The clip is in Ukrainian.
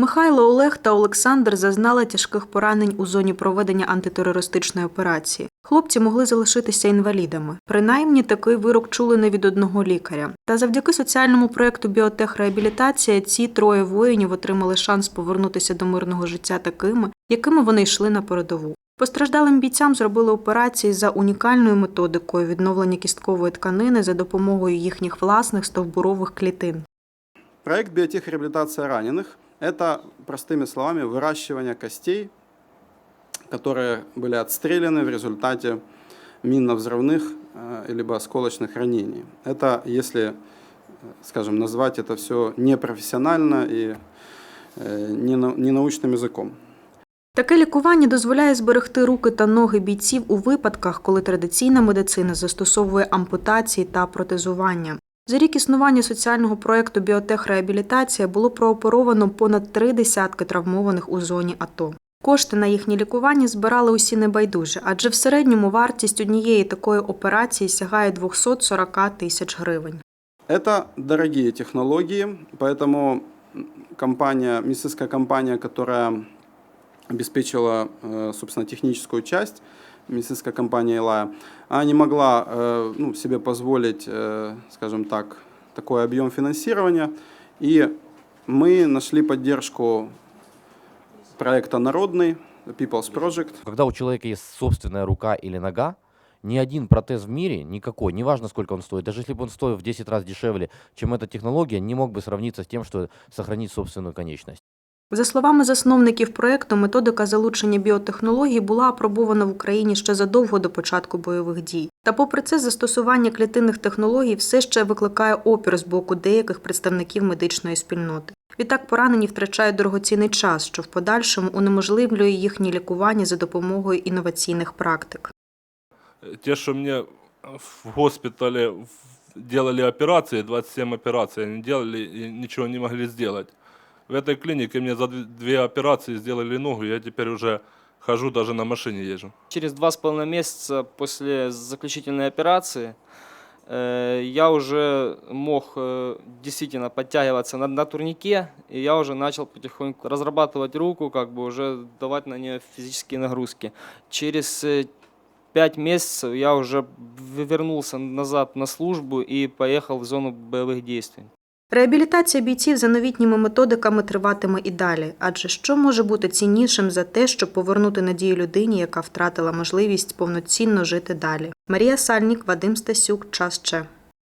Михайло, Олег та Олександр зазнали тяжких поранень у зоні проведення антитерористичної операції. Хлопці могли залишитися інвалідами. Принаймні такий вирок чули не від одного лікаря. Та завдяки соціальному проєкту Біотехреабілітація ці троє воїнів отримали шанс повернутися до мирного життя такими, якими вони йшли на передову. Постраждалим бійцям зробили операції за унікальною методикою відновлення кісткової тканини за допомогою їхніх власних стовбурових клітин. Проект «Биотехреабилитация раненых» – это, простыми словами, выращивание костей, которые были отстреляны в результате минно-взрывных э, либо осколочных ранений. Это, если, э, скажем, назвать это все непрофессионально и э, не нау- не научным языком. Таке лікування дозволяє зберегти руки та ноги бійців у випадках, коли традиційна медицина застосовує ампутації та протезування. За рік існування соціального проєкту Біотехреабілітація було прооперовано понад три десятки травмованих у зоні АТО. Кошти на їхнє лікування збирали усі небайдужі, адже в середньому вартість однієї такої операції сягає 240 тисяч гривень. Это дорогие технологии, поэтому м, компания, медицинская компания, которая обеспечила, э, собственно, техническую часть, медицинская компания Илая, она не могла э, ну, себе позволить, э, скажем так, такой объем финансирования, и мы нашли поддержку проекта «Народный», People's Project, Когда у человека есть собственная рука или нога, ни один протез в мире, никакой, неважно сколько он стоит, даже если бы он стоил в 10 раз дешевле, чем эта технология, не мог бы сравниться с тем, что сохранить собственную конечность. За словами засновників проекту, методика залучення біотехнологій була апробована в Україні ще задовго до початку бойових дій. Та попри це, застосування клітинних технологій все ще викликає опір з боку деяких представників медичної спільноти. Відтак поранені втрачають дорогоцінний час, що в подальшому унеможливлює їхнє лікування за допомогою інноваційних практик. Те, что мне в госпитале в- делали операции, 27 операций они делали и ничего не могли сделать. В этой клинике мне за дв- две операции сделали ногу, я теперь уже хожу, даже на машине езжу. Через два с половиной месяца после заключительной операции э, я уже мог э, действительно подтягиваться на, на турнике, и я уже начал потихоньку разрабатывать руку, как бы уже давать на нее физические нагрузки. Через э, пять месяцев я уже вернулся назад на службу и поехал в зону боевых действий. Реабілітація бійців за новітніми методиками триватиме і далі, адже що може бути ціннішим за те, щоб повернути надію людині, яка втратила можливість повноцінно жити далі. Марія Сальнік, Вадим Стасюк, час Че.